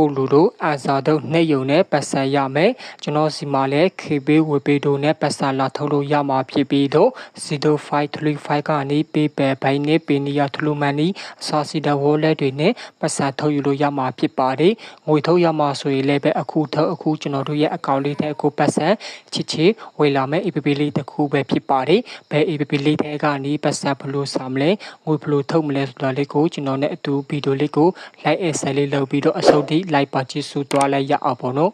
ကိုလူတို့အာဇာတို့နှိပ်ယုံနဲ့ပတ်စံရမယ်ကျွန်တော်စီမှာလည်းခေဘေးဝေဘေးတို့နဲ့ပတ်စံလာထုတ်လို့ရမှာဖြစ်ပြီးတော့0535ကနေပေးပယ်ဘိုင်းနဲ့ပင်နီယာထလူမန်နီအစာစီဒဝေါ်လက်တွေနဲ့ပတ်စံထုတ်ယူလို့ရမှာဖြစ်ပါတယ်ငွေထုတ်ရမှာဆိုရင်လည်းပဲအခုထုတ်အခုကျွန်တော်တို့ရဲ့အကောင့်လေးထဲကိုပတ်စံချစ်ချစ်ဝေလာမယ် APP လေးတစ်ခုပဲဖြစ်ပါတယ်ဘယ် APP လေးထဲကနေပတ်စံဘလို့စာမလဲငွေဘလို့ထုတ်မလဲဆိုတာလေးကိုကျွန်တော်နဲ့အတူဗီဒီယိုလေးကို like and share လေးလုပ်ပြီးတော့အဆုံးထိ like ပါချစ်စုသွားလိုက်ရအောင်ပေါ့နော်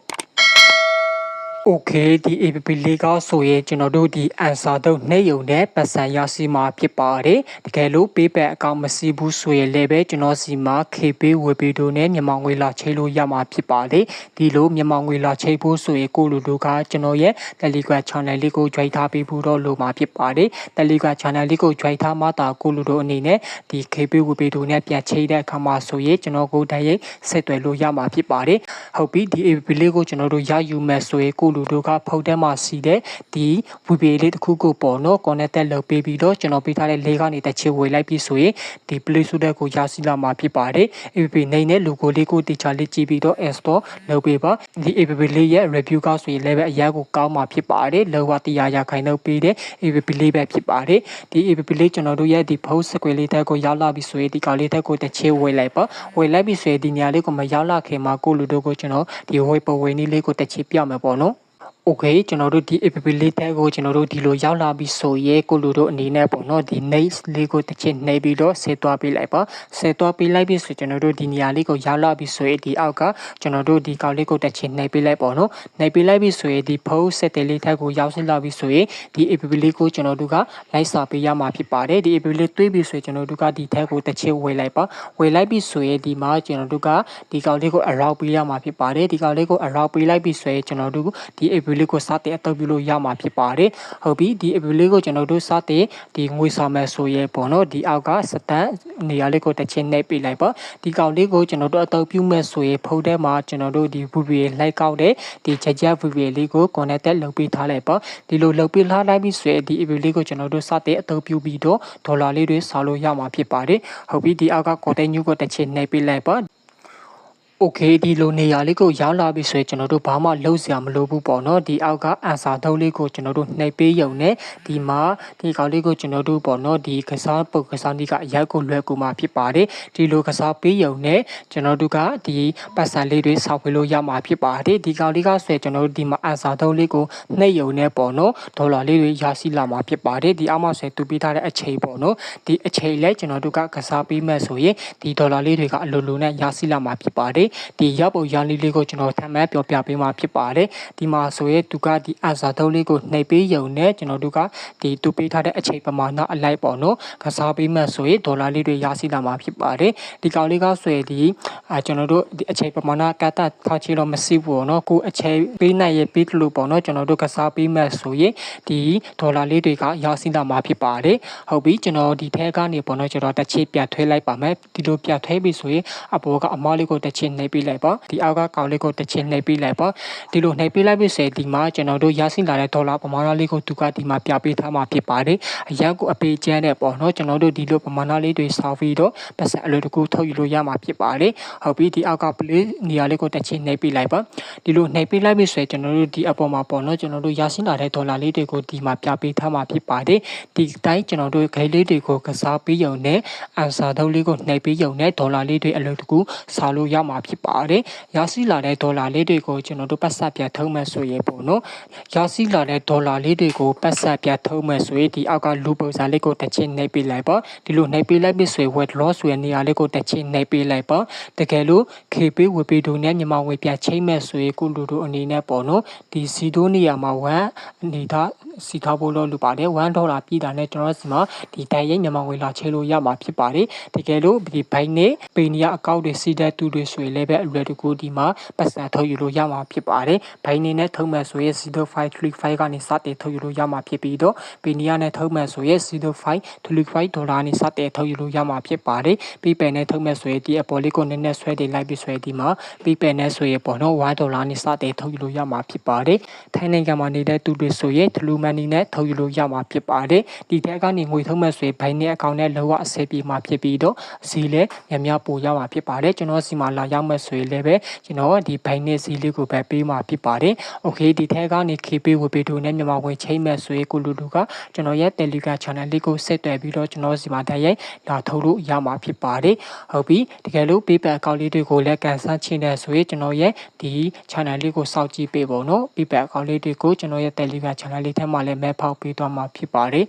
Okay ဒီ APP လေးကဆိုရင်ကျွန်တော်တို့ဒီ answer တော့နှိပ်ယုံတဲ့ပတ်စံရရှိမှာဖြစ်ပါတယ်တကယ်လို့ PayPal အကောင့်မရှိဘူးဆိုရင်လည်းပဲကျွန်တော်စီမှာ KP ဝေပေတို့နဲ့မြန်မာငွေလာချိတ်လို့ရမှာဖြစ်ပါတယ်ဒီလိုမြန်မာငွေလာချိတ်ဖို့ဆိုရင်ကိုလူတို့ကကျွန်တော်ရဲ့ Telegram channel လေးကို join ထားပေးဖို့တော့လိုမှာဖြစ်ပါတယ် Telegram channel လေးကို join ထားမှသာကိုလူတို့အနေနဲ့ဒီ KP ဝေပေတို့နဲ့ပြန်ချိတ်တဲ့အခါမှာဆိုရင်ကျွန်တော်ကိုတိုက်ရိုက်ဆက်သွယ်လို့ရမှာဖြစ်ပါတယ်ဟုတ်ပြီဒီ APP လေးကိုကျွန်တော်တို့ရယူမယ်ဆိုရင်ကိုလူတို့ကဖုန်းထဲမှာစီတဲ့ဒီ VPA လေးတစ်ခုကိုပေါ့နော် connect လုပ်ပေးပြီးတော့ကျွန်တော်ပေးထားတဲ့လေးကနေတစ်ချေဝေလိုက်ပြီးဆိုရင်ဒီ Play Store တဲ့ကိုရရှိလာမှာဖြစ်ပါတယ် APP နိုင်တဲ့ logo လေးကိုတေချာလေးကြည့်ပြီးတော့ install လုပ်ပေးပါဒီ APP လေးရဲ့ review ကဆိုရင်လည်းပဲအရာကိုကောင်းမှာဖြစ်ပါတယ်လောကတရားရခိုင်လုပ်ပေးတဲ့ APP လေးပဲဖြစ်ပါတယ်ဒီ APP လေးကျွန်တော်တို့ရဲ့ဒီ post square လေးတက်ကိုရောက်လာပြီဆိုရင်ဒီကောင်လေးတက်ကိုတစ်ချေဝေလိုက်ပါဝေလိုက်ပြီဆိုရင်ဒီနေရာလေးကိုမရောက်လာခင်မှာကိုလူတို့ကိုကျွန်တော်ဒီဝေပဝေနည်းလေးကိုတစ်ချေပြမယ်ပေါ့နော် Okay ကျွန်တော်တို့ဒီ app လေးတက်ကိုကျွန်တော်တို့ဒီလိုရောက်လာပြီဆိုရဲကိုလူတို့အနေနဲ့ပေါ့နော်ဒီ next လေးကိုတစ်ချက်နှိပ်ပြီးတော့ဆက်သွားပေးလိုက်ပါဆက်သွားပေးလိုက်ပြီဆိုကျွန်တော်တို့ဒီနေရာလေးကိုရောက်လာပြီဆိုရင်ဒီအောက်ကကျွန်တော်တို့ဒီကောက်လေးကိုတစ်ချက်နှိပ်ပေးလိုက်ပေါ့နော်နှိပ်ပေးလိုက်ပြီဆိုရင်ဒီ post set လေးတက်ကိုရောက်လာပြီဆိုရင်ဒီ app လေးကိုကျွန်တော်တို့ကလိုက်စာပေးရမှာဖြစ်ပါတယ်ဒီ app လေးတွေးပြီဆိုရင်ကျွန်တော်တို့ကဒီထက်ကိုတစ်ချက်ဝေလိုက်ပါဝေလိုက်ပြီဆိုရင်ဒီမှာကျွန်တော်တို့ကဒီကောက်လေးကို around ပေးရမှာဖြစ်ပါတယ်ဒီကောက်လေးကို around ပေးလိုက်ပြီဆိုရင်ကျွန်တော်တို့ဒီ app လေးကိုစတင်အသုံးပြုလို့ရမှာဖြစ်ပါတယ်ဟုတ်ပြီဒီ app လေးကိုကျွန်တော်တို့စတင်ဒီငွေဆောင်မယ်ဆိုရဲပေါ့နော်ဒီအောက်ကစတန်နေရာလေးကိုတစ်ချင်းနှိပ်ပေးလိုက်ပါဒီကောင်လေးကိုကျွန်တော်တို့အသုံးပြုမယ်ဆိုရင်ဖုန်းထဲမှာကျွန်တော်တို့ဒီ VPA လိုက်ကောက်တဲ့ဒီချက်ချက် VPA လေးကို connect လုပ်ပေးထားလိုက်ပါဒီလိုလုပ်ပေးထားလိုက်ပြီဆိုရင်ဒီ app လေးကိုကျွန်တော်တို့စတင်အသုံးပြုပြီးတော့ဒေါ်လာလေးတွေဆောက်လို့ရမှာဖြစ်ပါတယ်ဟုတ်ပြီဒီအောက်က continue ကိုတစ်ချင်းနှိပ်ပေးလိုက်ပါ โอเคဒီလိုနေရာလေးကိုရောက်လာပြီဆိုရင်ကျွန်တော်တို့ဘာမှလုပ်စရာမလိုဘူးပေါ့နော်ဒီအောက်က answer သုံးလေးကိုကျွန်တော်တို့နှိပ်ပေးရုံနဲ့ဒီမှာဒီကောင်လေးကိုကျွန်တော်တို့ပေါ့နော်ဒီကစားပုတ်ကစားနည်းကအရက်ကိုလွယ်ကူမှာဖြစ်ပါတယ်ဒီလိုကစားပေးရုံနဲ့ကျွန်တော်တို့ကဒီပတ်စံလေးတွေဆောက်ပေးလို့ရမှာဖြစ်ပါတယ်ဒီကောင်လေးကဆိုရင်ကျွန်တော်တို့ဒီမှာ answer သုံးလေးကိုနှိပ်ရုံနဲ့ပေါ့နော်ဒေါ်လာလေးတွေရရှိလာမှာဖြစ်ပါတယ်ဒီအောက်မှာဆိုရင်သူပေးထားတဲ့အချိန်ပေါ့နော်ဒီအချိန်လဲကျွန်တော်တို့ကကစားပေးမဲ့ဆိုရင်ဒီဒေါ်လာလေးတွေကအလိုလိုနဲ့ရရှိလာမှာဖြစ်ပါတယ် ဒီရပ်ပုံရန်လေးလေးကိုကျွန်တော်ထပ်မံပြောပြပေးမှာဖြစ်ပါတယ်ဒီမှာဆိုရဲသူကဒီအစာသုံးလေးကိုနှိပ်ပေးရုံနဲ့ကျွန်တော်တို့ကဒီသူပေးထားတဲ့အချိန်ပမာဏအလိုက်ပေါ့နော်ကစားပေးမှဆိုရင်ဒေါ်လာလေးတွေရရှိလာမှာဖြစ်ပါတယ်ဒီကောင်လေးကဆိုရင်ဒီအာကျွန်တော်တို့ဒီအချိန်ပမာဏကတ်တာထားချီတော့မရှိဘူးပေါ့နော်ကိုအချိန်ပေးနိုင်ရပေးလို့ပေါ့နော်ကျွန်တော်တို့ကစားပေးမှဆိုရင်ဒီဒေါ်လာလေးတွေကရရှိလာမှာဖြစ်ပါတယ်ဟုတ်ပြီကျွန်တော်ဒီထဲကနေပေါ့နော်ကျွန်တော်တစ်ချိပြတ်ထွေးလိုက်ပါမယ်ဒီလိုပြတ်ထွေးပြီဆိုရင်အပေါ်ကအမားလေးကိုတစ်ချိနှိပ်ပေးလိုက်ပါဒီအောက်ကကောင်လေးကိုတစ်ချင်းနှိပ်ပေးလိုက်ပါဒီလိုနှိပ်ပေးလိုက်ပြီဆိုဒီမှာကျွန်တော်တို့ရရှိလာတဲ့ဒေါ်လာပမာဏလေးကိုသူကဒီမှာပြပေးထားမှာဖြစ်ပါတယ်အရက်ကိုအပေးချမ်းတဲ့ပေါ့နော်ကျွန်တော်တို့ဒီလိုပမာဏလေးတွေစောင်းပြီးတော့ပတ်စံအလွယ်တကူထုတ်ယူလို့ရမှာဖြစ်ပါတယ်ဟုတ်ပြီဒီအောက်ကပလေးနေရာလေးကိုတစ်ချင်းနှိပ်ပေးလိုက်ပါဒီလိုနှိပ်ပေးလိုက်ပြီဆိုရင်ကျွန်တော်တို့ဒီအပေါ်မှာပေါ့နော်ကျွန်တော်တို့ရရှိလာတဲ့ဒေါ်လာလေးတွေကိုဒီမှာပြပေးထားမှာဖြစ်ပါတယ်ဒီတိုင်းကျွန်တော်တို့ဂိတ်လေးတွေကိုကစားပေးရုံနဲ့အန်ဆာထုတ်လေးကိုနှိပ်ပေးရုံနဲ့ဒေါ်လာလေးတွေအလွယ်တကူစားလို့ရမှာဖြစ်ပါတယ်ရရှိလာတဲ့ဒေါ်လာလေးတွေကိုကျွန်တော်တို့ပတ်ဆက်ပြတ်ထုံးမယ်ဆိုရင်ပေါ့နော်ရရှိလာတဲ့ဒေါ်လာလေးတွေကိုပတ်ဆက်ပြတ်ထုံးမယ်ဆိုရင်ဒီအောက်ကလူပုံစံလေးကိုတစ်ချင်းနှိပ်ပေးလိုက်ပါဒီလိုနှိပ်ပေးလိုက်ပြီဆိုရင် wet loss ဆိုတဲ့နေရာလေးကိုတစ်ချင်းနှိပ်ပေးလိုက်ပါတကယ်လို့ KP ဝေပေးတို့နဲ့မြန်မာငွေပြချိမ့်မဲ့ဆိုရင်ကိုလူတို့အနေနဲ့ပေါ့နော်ဒီစီတိုးနေရာမှာ1အနေသား စီထားဖို့လို့လိုပါတယ်1ဒေါ်လာပြည်တာနဲ့ကျွန်တော်စီမှာဒီတိုင်ရိတ်မြန်မာငွေလာချေလို့ရမှာဖြစ်ပါတယ်တကယ်လို့ဒီဘိုင်းနဲ့ပေနီယာအကောင့်တွေစီတဲ့သူတွေဆိုရင်လည်းပဲအလွယ်တကူဒီမှာပတ်စံထုတ်ယူလို့ရမှာဖြစ်ပါတယ်။ဘိုင်းနေနဲ့ထုတ်မဲ့ဆိုရင်0535ကနေစတင်ထုတ်ယူလို့ရမှာဖြစ်ပြီးတော့ပီနီယာနဲ့ထုတ်မဲ့ဆိုရင်0535ဒေါ်လာနဲ့စတင်ထုတ်ယူလို့ရမှာဖြစ်ပါတယ်။ပြီးပယ်နဲ့ထုတ်မဲ့ဆိုရင်ဒီအပေါ်လေးကိုနည်းနည်းဆွဲတင်လိုက်ပြီးဆွဲဒီမှာပြီးပယ်နဲ့ဆိုရင်ပေါ့နော်1ဒေါ်လာနဲ့စတင်ထုတ်ယူလို့ရမှာဖြစ်ပါတယ်။ထိုင်းနိုင်ငံမှာနေတဲ့သူတွေဆိုရင်ထလူမmoney နဲ့ထုတ်ယူလို့ရမှာဖြစ်ပါတယ်ဒီထက်ကနေငွေထုတ်မဲ့ဆိုရင်ဘိုင်းနဲ့အကောင့်နဲ့လောကအဆယ်ပြေမှာဖြစ်ပြီးတော့ဈေးလည်းများများပိုရမှာဖြစ်ပါတယ်ကျွန်တော်စီမှာလာရောက်မဲ့ဆိုရင်လည်းပဲကျွန်တော်ဒီဘိုင်းနဲ့ဈေးလေးကိုပဲပေးမှာဖြစ်ပါတယ်โอเคဒီထက်ကနေ KP ဝေပေတိုနဲ့မြန်မာဝင်ချိန်မဲ့ဆိုရင်ကိုလူလူကကျွန်တော်ရဲ့ Telegram channel လေးကိုဆက်သွယ်ပြီးတော့ကျွန်တော်စီမှာတည်းရိုက်လာထုတ်လို့ရမှာဖြစ်ပါတယ်ဟုတ်ပြီတကယ်လို့ PayPal အကောင့်လေးတွေကိုလည်းကန်ဆယ်ချင်တယ်ဆိုရင်ကျွန်တော်ရဲ့ဒီ channel လေးကိုစောင့်ကြည့်ပေးဖို့နော် PayPal အကောင့်လေးတွေကိုကျွန်တော်ရဲ့ Telegram channel လေးထဲ ာမှာလည်းမဲဖောက်ပေးသွားမှာဖြစ်ပါတယ်